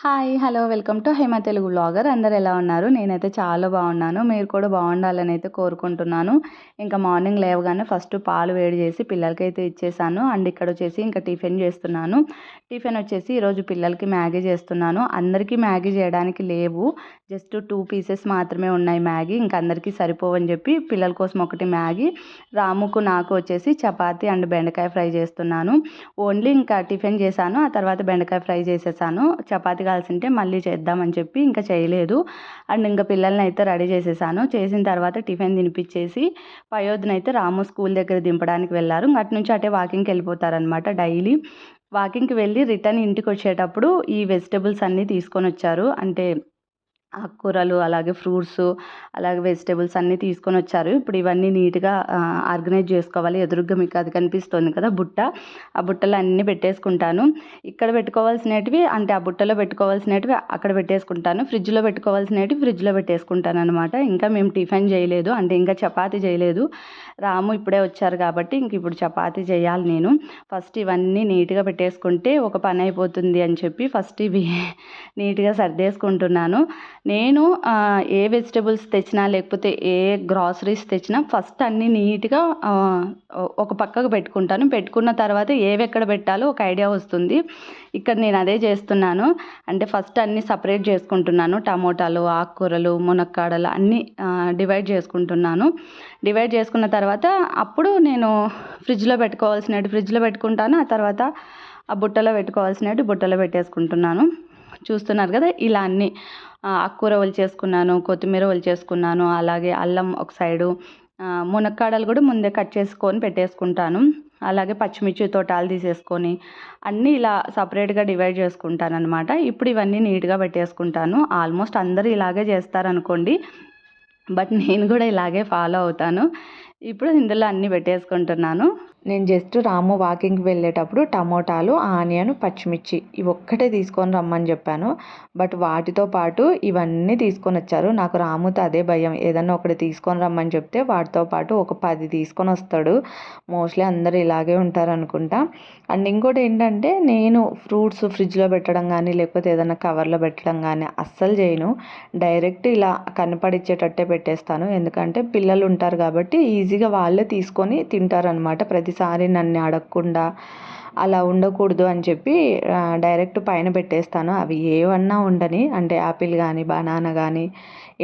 Hi hello welcome to Hema Telugu blogger అందరు ఎలా ఉన్నారు? నేనైతే చాలా బాగున్నాను. మీరు కూడా బాగుండాలని అయితే కోరుకుంటున్నాను. ఇంకా మార్నింగ్ లేవగానే ఫస్ట్ పాలు వేడి చేసి పిల్లలకి అయితే ఇచ్చేసాను. అండ్ ఇక్కడ వచ్చేసి ఇంకా టిఫిన్ చేస్తున్నాను. టిఫిన్ వచ్చేసి ఈరోజు పిల్లలకి మ్యాగీ చేస్తున్నాను. అందరికీ మ్యాగీ చేయడానికి లేవు. జస్ట్ టూ పీసెస్ మాత్రమే ఉన్నాయి మ్యాగీ. ఇంకా అందరికీ సరిపోవని చెప్పి పిల్లల కోసం ఒకటి మ్యాగీ రాముకు నాకు వచ్చేసి చపాతి అండ్ బెండకాయ ఫ్రై చేస్తున్నాను. ఓన్లీ ఇంకా టిఫిన్ చేశాను. ఆ తర్వాత బెండకాయ ఫ్రై చేసేసాను. చపాతి ఉంటే మళ్ళీ చేద్దామని చెప్పి ఇంకా చేయలేదు. అండ్ ఇంకా పిల్లల్ని అయితే రెడీ చేసేసాను. చేసిన తర్వాత టిఫిన్ తినిపించేసి పయోధిని అయితే రాము స్కూల్ దగ్గర దింపడానికి వెళ్ళారు. అటు నుంచి అటే వాకింగ్కి వెళ్ళిపోతారనమాట డైలీ. వాకింగ్కి వెళ్ళి రిటర్న్ ఇంటికి వచ్చేటప్పుడు ఈ వెజిటబుల్స్ అన్నీ తీసుకొని వచ్చారు. అంటే ఆకుకూరలు అలాగే ఫ్రూట్స్ అలాగే వెజిటేబుల్స్ అన్నీ తీసుకొని వచ్చారు. ఇప్పుడు ఇవన్నీ నీట్గా ఆర్గనైజ్ చేసుకోవాలి. ఎదురుగ్గా మీకు అది కనిపిస్తుంది కదా బుట్ట. ఆ బుట్టలు అన్నీ పెట్టేసుకుంటాను. ఇక్కడ పెట్టుకోవాల్సినవి అంటే ఆ బుట్టలో పెట్టుకోవాల్సినవి అక్కడ పెట్టేసుకుంటాను. ఫ్రిడ్జ్లో పెట్టుకోవాల్సినవి ఫ్రిడ్జ్లో పెట్టేసుకుంటాను అనమాట ఇంకా మేము టిఫిన్ చేయలేదు అంటే ఇంకా చపాతి చేయలేదు. రాము ఇప్పుడే వచ్చారు కాబట్టి ఇంక ఇప్పుడు చపాతి చేయాలి నేను. ఫస్ట్ ఇవన్నీ నీట్గా పెట్టేసుకుంటే ఒక పని అయిపోతుంది అని చెప్పి ఫస్ట్ ఇవి నీట్గా సర్దేసుకుంటున్నాను. నేను ఏ వెజిటబుల్స్ తెచ్చినా లేకపోతే ఏ గ్రాసరీస్ తెచ్చినా ఫస్ట్ అన్నీ నీట్గా ఒక పక్కకు పెట్టుకుంటాను. పెట్టుకున్న తర్వాత ఏవి ఎక్కడ పెట్టాలో ఒక ఐడియా వస్తుంది. ఇక్కడ నేను అదే చేస్తున్నాను. అంటే ఫస్ట్ అన్నీ సపరేట్ చేసుకుంటున్నాను. టమోటాలు ఆకుకూరలు మునక్కాడలు అన్నీ డివైడ్ చేసుకుంటున్నాను. డివైడ్ చేసుకున్న తర్వాత అప్పుడు నేను ఫ్రిడ్జ్లో పెట్టుకోవాల్సినట్టు ఫ్రిడ్జ్లో పెట్టుకుంటాను. ఆ తర్వాత ఆ బుట్టలో పెట్టుకోవాల్సినట్టు బుట్టలో పెట్టేసుకుంటున్నాను. చూస్తున్నారు కదా ఇలా అన్నీ. ఆకుకూర చేసుకున్నాను కొత్తిమీర చేసుకున్నాను అలాగే అల్లం ఒక సైడు మునక్కాడలు కూడా ముందే కట్ చేసుకొని పెట్టేసుకుంటాను. అలాగే పచ్చిమిర్చి తోటాలు తీసేసుకొని అన్నీ ఇలా సపరేట్గా డివైడ్ చేసుకుంటాను అనమాట ఇప్పుడు ఇవన్నీ నీట్గా పెట్టేసుకుంటాను. ఆల్మోస్ట్ అందరూ ఇలాగే చేస్తారనుకోండి బట్ నేను కూడా ఇలాగే ఫాలో అవుతాను. ఇప్పుడు ఇందులో అన్నీ పెట్టేసుకుంటున్నాను. నేను జస్ట్ రాము వాకింగ్కి వెళ్ళేటప్పుడు టమోటాలు ఆనియన్ పచ్చిమిర్చి ఇవి ఒక్కటే తీసుకొని రమ్మని చెప్పాను. బట్ వాటితో పాటు ఇవన్నీ తీసుకొని వచ్చారు. నాకు రాముతో అదే భయం. ఏదన్నా ఒకటి తీసుకొని రమ్మని చెప్తే వాటితో పాటు ఒక పది తీసుకొని వస్తాడు. మోస్ట్లీ అందరు ఇలాగే ఉంటారు అనుకుంటా అండ్ ఇంకోటి ఏంటంటే నేను ఫ్రూట్స్ ఫ్రిడ్జ్లో పెట్టడం కానీ లేకపోతే ఏదైనా కవర్లో పెట్టడం కానీ అస్సలు చేయను. డైరెక్ట్ ఇలా కనపడిచ్చేటట్టే పెట్టేస్తాను. ఎందుకంటే పిల్లలు ఉంటారు కాబట్టి ఈజీ ఈజీగా వాళ్ళే తీసుకొని తింటారనమాట ప్రతిసారి నన్ను అడగకుండా అలా ఉండకూడదు అని చెప్పి డైరెక్ట్ పైన పెట్టేస్తాను. అవి ఏవన్నా ఉండని అంటే యాపిల్ కానీ బనానా కానీ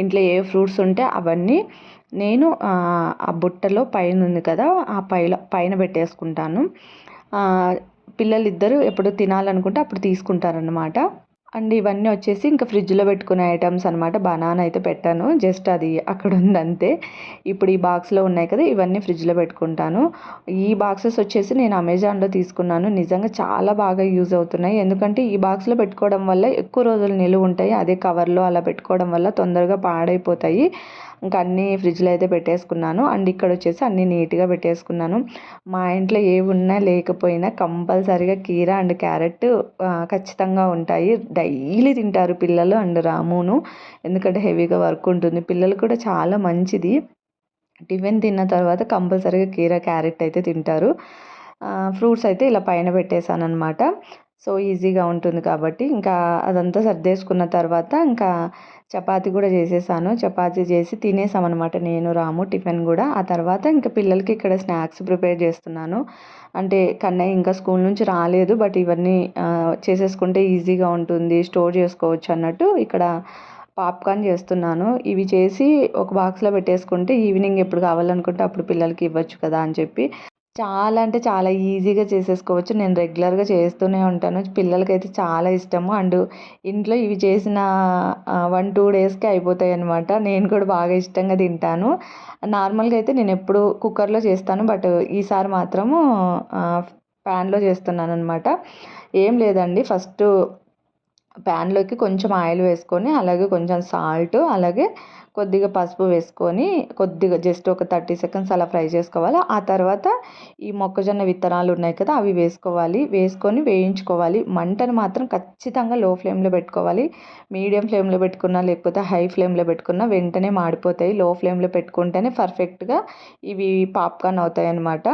ఇంట్లో ఏ ఫ్రూట్స్ ఉంటే అవన్నీ నేను ఆ బుట్టలో పైన ఉంది కదా ఆ పైల పైన పెట్టేసుకుంటాను. పిల్లలిద్దరూ ఎప్పుడు తినాలనుకుంటే అప్పుడు తీసుకుంటారనమాట అండ్ ఇవన్నీ వచ్చేసి ఇంకా ఫ్రిడ్జ్లో పెట్టుకునే ఐటమ్స్ అనమాట బనానా అయితే పెట్టాను. జస్ట్ అది అక్కడ ఉందంతే ఇప్పుడు ఈ బాక్స్లో ఉన్నాయి కదా ఇవన్నీ ఫ్రిడ్జ్లో పెట్టుకుంటాను. ఈ బాక్సెస్ వచ్చేసి నేను అమెజాన్లో తీసుకున్నాను. నిజంగా చాలా బాగా యూజ్ అవుతున్నాయి. ఎందుకంటే ఈ బాక్స్లో పెట్టుకోవడం వల్ల ఎక్కువ రోజులు నిలువ ఉంటాయి. అదే కవర్లో అలా పెట్టుకోవడం వల్ల తొందరగా పాడైపోతాయి. ఇంకా అన్నీ ఫ్రిడ్జ్లో అయితే పెట్టేసుకున్నాను. అండ్ ఇక్కడ వచ్చేసి అన్నీ నీట్గా పెట్టేసుకున్నాను. మా ఇంట్లో ఏమున్నా ఉన్నా లేకపోయినా కంపల్సరీగా కీర అండ్ క్యారెట్ ఖచ్చితంగా ఉంటాయి. డైలీ తింటారు పిల్లలు అండ్ రామును. ఎందుకంటే హెవీగా వర్క్ ఉంటుంది. పిల్లలు కూడా చాలా మంచిది. టిఫిన్ తిన్న తర్వాత కంపల్సరీగా కీర క్యారెట్ అయితే తింటారు. ఫ్రూట్స్ అయితే ఇలా పైన పెట్టేశాను అనమాట సో ఈజీగా ఉంటుంది కాబట్టి ఇంకా అదంతా సర్దేసుకున్న తర్వాత ఇంకా చపాతీ కూడా చేసేసాను. చపాతీ చేసి తినేసామన్నమాట నేను రాము టిఫిన్ కూడా. ఆ తర్వాత ఇంకా పిల్లలకి ఇక్కడ స్నాక్స్ ప్రిపేర్ చేస్తున్నాను. అంటే కన్నయ్య ఇంకా స్కూల్ నుంచి రాలేదు బట్ ఇవన్నీ చేసేసుకుంటే ఈజీగా ఉంటుంది స్టోర్ చేసుకోవచ్చు అన్నట్టు ఇక్కడ పాప్కార్న్ చేస్తున్నాను. ఇవి చేసి ఒక బాక్స్లో పెట్టేసుకుంటే ఈవినింగ్ ఎప్పుడు కావాలనుకుంటే అప్పుడు పిల్లలకి ఇవ్వచ్చు కదా అని చెప్పి. చాలా అంటే చాలా ఈజీగా చేసేసుకోవచ్చు. నేను రెగ్యులర్గా చేస్తూనే ఉంటాను. పిల్లలకైతే చాలా ఇష్టము. అండ్ ఇంట్లో ఇవి చేసిన వన్ టూ డేస్కి అయిపోతాయి అనమాట నేను కూడా బాగా ఇష్టంగా తింటాను. నార్మల్గా అయితే నేను ఎప్పుడు కుక్కర్లో చేస్తాను. బట్ ఈసారి మాత్రము ప్యాన్లో చేస్తున్నాను అనమాట ఏం లేదండి. ఫస్ట్ ప్యాన్లోకి కొంచెం ఆయిల్ వేసుకొని అలాగే కొంచెం సాల్ట్ అలాగే కొద్దిగా పసుపు వేసుకొని కొద్దిగా జస్ట్ ఒక థర్టీ సెకండ్స్ అలా ఫ్రై చేసుకోవాలి. ఆ తర్వాత ఈ మొక్కజొన్న విత్తనాలు ఉన్నాయి కదా అవి వేసుకోవాలి. వేసుకొని వేయించుకోవాలి. మంటను మాత్రం ఖచ్చితంగా లో ఫ్లేమ్లో పెట్టుకోవాలి. మీడియం ఫ్లేమ్లో పెట్టుకున్నా లేకపోతే హై ఫ్లేమ్లో పెట్టుకున్నా వెంటనే మాడిపోతాయి. లో ఫ్లేమ్లో పెట్టుకుంటేనే పర్ఫెక్ట్గా ఇవి పాప్కార్న్ అవుతాయి అన్నమాట.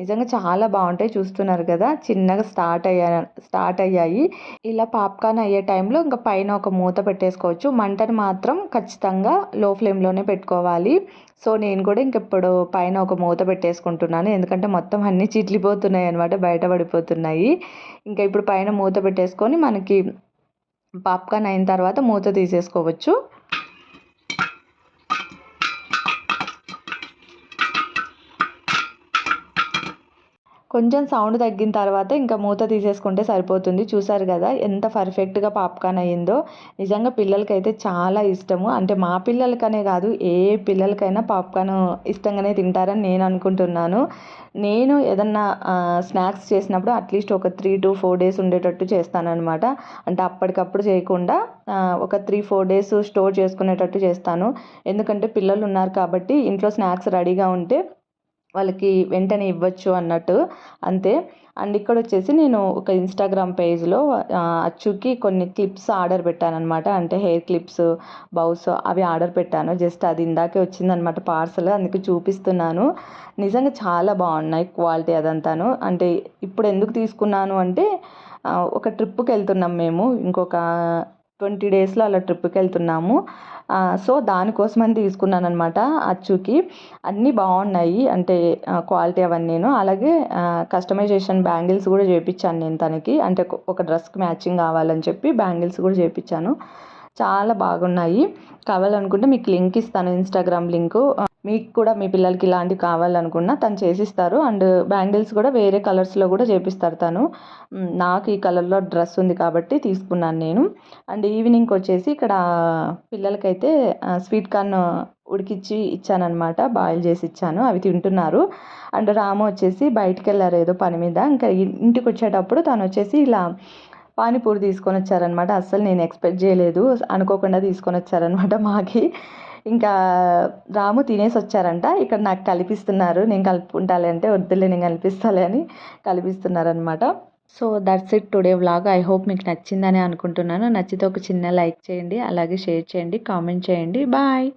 నిజంగా చాలా బాగుంటాయి. చూస్తున్నారు కదా చిన్నగా స్టార్ట్ అయ్యా స్టార్ట్ అయ్యాయి. ఇలా పాప్కార్న్ అయ్యే టైంలో ఇంకా పైన ఒక మూత పెట్టేసుకోవచ్చు. మంటను మాత్రం ఖచ్చితంగా లో ఫ్లేమ్లోనే పెట్టుకోవాలి. సో నేను కూడా ఇంకెప్పుడు పైన ఒక మూత పెట్టేసుకుంటున్నాను. ఎందుకంటే మొత్తం అన్నీ చిట్లిపోతున్నాయి అనమాట బయట పడిపోతున్నాయి. ఇంకా ఇప్పుడు పైన మూత పెట్టేసుకొని మనకి పాప్కార్న్ అయిన తర్వాత మూత తీసేసుకోవచ్చు. కొంచెం సౌండ్ తగ్గిన తర్వాత ఇంకా మూత తీసేసుకుంటే సరిపోతుంది. చూసారు కదా ఎంత పర్ఫెక్ట్గా పాప్కార్న్ అయ్యిందో. నిజంగా పిల్లలకైతే చాలా ఇష్టము. అంటే మా పిల్లలకనే కాదు ఏ పిల్లలకైనా పాప్కార్న్ ఇష్టంగానే తింటారని నేను అనుకుంటున్నాను. నేను ఏదన్నా స్నాక్స్ చేసినప్పుడు అట్లీస్ట్ ఒక త్రీ టు ఫోర్ డేస్ ఉండేటట్టు చేస్తానన్నమాట. అంటే అప్పటికప్పుడు చేయకుండా ఒక త్రీ ఫోర్ డేస్ స్టోర్ చేసుకునేటట్టు చేస్తాను. ఎందుకంటే పిల్లలు ఉన్నారు కాబట్టి ఇంట్లో స్నాక్స్ రెడీగా ఉంటే వాళ్ళకి వెంటనే ఇవ్వచ్చు అన్నట్టు. అంతే. అండ్ ఇక్కడ వచ్చేసి నేను ఒక ఇన్స్టాగ్రామ్ పేజ్లో అచ్చుకి కొన్ని క్లిప్స్ ఆర్డర్ పెట్టాను అనమాట అంటే హెయిర్ క్లిప్స్ బౌస్ అవి ఆర్డర్ పెట్టాను. జస్ట్ అది ఇందాకే వచ్చిందనమాట పార్సల్ అందుకే చూపిస్తున్నాను. నిజంగా చాలా బాగున్నాయి క్వాలిటీ అదంతాను. అంటే ఇప్పుడు ఎందుకు తీసుకున్నాను అంటే ఒక ట్రిప్కి వెళ్తున్నాం మేము. ఇంకొక ట్వంటీ డేస్లో అలా ట్రిప్కి వెళ్తున్నాము సో దానికోసమని తీసుకున్నాను అనమాట అచ్చుకి. అన్నీ బాగున్నాయి అంటే క్వాలిటీ అవన్నీ నేను అలాగే కస్టమైజేషన్ బ్యాంగిల్స్ కూడా చేయించాను నేను తనకి. అంటే ఒక డ్రెస్కి మ్యాచింగ్ కావాలని చెప్పి బ్యాంగిల్స్ కూడా చేయించాను చాలా బాగున్నాయి. కావాలనుకుంటే మీకు లింక్ ఇస్తాను ఇన్స్టాగ్రామ్ లింకు. మీకు కూడా మీ పిల్లలకి ఇలాంటివి కావాలనుకున్నా తను చేసిస్తారు. అండ్ బ్యాంగిల్స్ కూడా వేరే కలర్స్లో కూడా చేపిస్తారు తను. నాకు ఈ కలర్లో డ్రెస్ ఉంది కాబట్టి తీసుకున్నాను నేను. అండ్ ఈవినింగ్కి వచ్చేసి ఇక్కడ పిల్లలకైతే స్వీట్ కార్న్ ఉడికిచ్చి ఇచ్చానమాట బాయిల్ చేసి ఇచ్చాను. అవి తింటున్నారు. అండ్ రాము వచ్చేసి బయటికి వెళ్ళారు ఏదో పని మీద. ఇంకా ఇంటికి వచ్చేటప్పుడు తను వచ్చేసి ఇలా పానీపూరి తీసుకొని వచ్చారనమాట అస్సలు నేను ఎక్స్పెక్ట్ చేయలేదు. అనుకోకుండా తీసుకొని వచ్చారనమాట మాకి. ఇంకా రాము తినేసి వచ్చారంట. ఇక్కడ నాకు కల్పిస్తున్నారు. నేను కలుపుకుంటాలే అంటే వద్దులే నేను కల్పిస్తాలే అని కల్పిస్తున్నారనమాట so that's it today vlog I hope మీకు నచ్చిందని అనుకుంటున్నాను. నచ్చితే ఒక చిన్న లైక్ చేయండి అలాగే షేర్ చేయండి కామెంట్ చేయండి. బాయ్